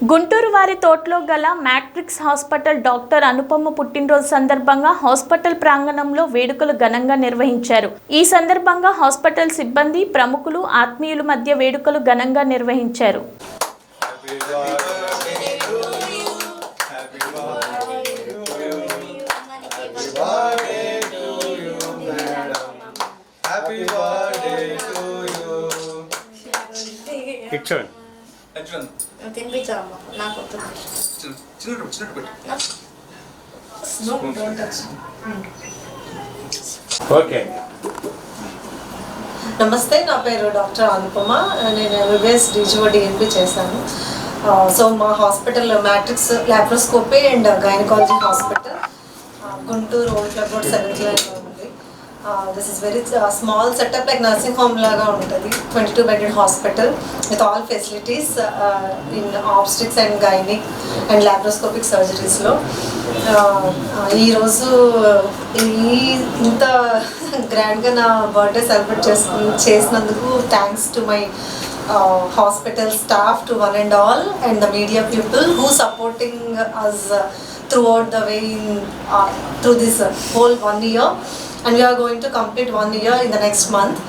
గుంటూరు వారి తోటలో గల మ్యాట్రిక్స్ హాస్పిటల్ డాక్టర్ అనుపమ పుట్టినరోజు సందర్భంగా హాస్పిటల్ ప్రాంగణంలో వేడుకలు ఘనంగా నిర్వహించారు. ఈ సందర్భంగా హాస్పిటల్ సిబ్బంది ప్రముఖులు ఆత్మీయుల మధ్య వేడుకలు ఘనంగా నిర్వహించారు. Happy నాకు. చిన్నట్టు చిన్నట్టు పెట్టు. ఓకే నమస్తే నా పేరు డాక్టర్ అనుపమ. నేను ఎంబీబీఎస్ డీజీఓ డిఎన్పి చేశాను. సో మా hospital matrix laparoscopy and gynaecology hospital. Guntur old club road seventh ఉంది this is very small setup like nursing home లాగా ఉంటుంది. Twenty two bedded hospital with all facilities in obstetrics and gynaec and laparoscopic సర్జరీస్లో ఈరోజు ఈ ఇంత గ్రాండ్గా నా birthday celebrate చేసుకు చేసినందుకు thanks to my hospital staff to one and all and the media people who supporting us throughout the way in through this and we are going to complete one year in the next month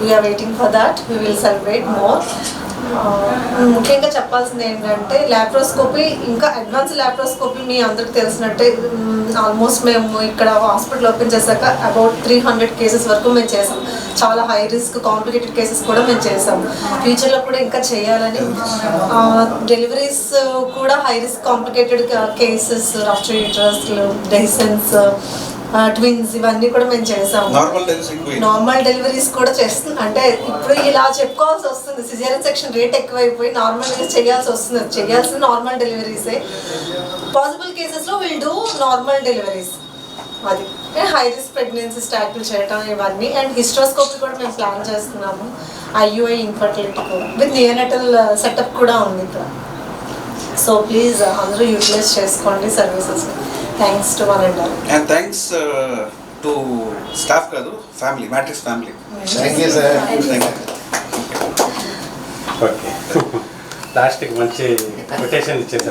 we are waiting for that we will celebrate more ముఖ్యంగా చెప్పాల్సింది ఏంటంటే laparoscopy ఇంకా advance laparoscopy మీ అందరికి తెలిసినట్టే almost మేము ఇక్కడ hospital open చేశాక about three hundred cases వరకు మేము చేసాం చాలా హై రిస్క్ కాంప్లికేటెడ్ కేసెస్ కూడా మేము చేసాం ఫ్యూచర్లో కూడా ఇంకా చేయాలని డెలివరీస్ కూడా high risk complicated cases rough interest డెసిన్స్ twins ఇవన్నీ కూడా మేము చేసాము. నార్మల్ డెలివరీస్ కూడా చేస్తుంది అంటే ఇప్పుడు ఇలా చెప్పుకోవాల్సి వస్తుంది. సిజేరియన్ సెక్షన్ రేట్ ఎక్కువైపోయి నార్మల్ చేయాల్సి వస్తుంది. చేయాల్సిన నార్మల్ డెలివరీసే పాసిబుల్ కేసెస్లో విల్ డూ నార్మల్ డెలివరీస్ అది. హై రిస్క్ ప్రెగ్నెన్సీ స్టార్ట్లు చేయడం ఇవన్నీ. అండ్ హిస్ట్రోస్కోపీ కూడా మేము ప్లాన్ చేస్తున్నాము. ఐయుఐ ఇన్ఫర్టిలిటీ కూడా విత్ నియోనటల్ సెటప్ కూడా ఉంది ఇక్కడ. సో ప్లీజ్ అందరూ యూటిలైజ్ చేసుకోండి services thanks to one and thanks to staff కాదు family matrix family thank you sir okay లాస్ట్కి మంచి కొటేషన్ ఇచ్చేసారు.